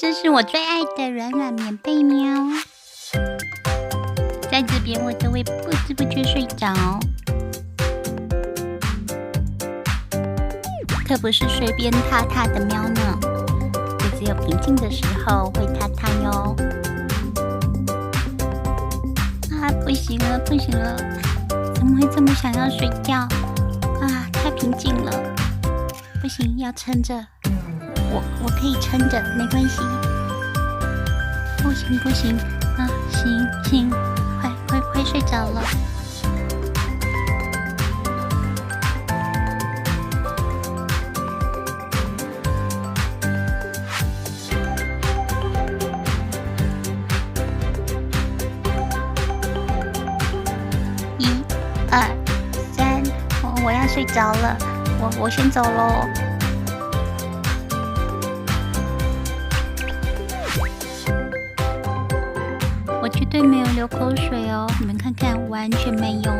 这是我最爱的软软棉被喵，在这边我都会不知不觉睡着，可不是随便踏踏的喵呢，就只有平静的时候会踏踏哟。啊，不行了，不行了，怎么会这么想要睡觉？啊，太平静了，不行，要撑着。我我可以撑着，没关系。不行不行，啊，行行，快快快睡着了。一、二、三，我我要睡着了，我我先走喽。对没有流口水哦，你们看看，完全没有。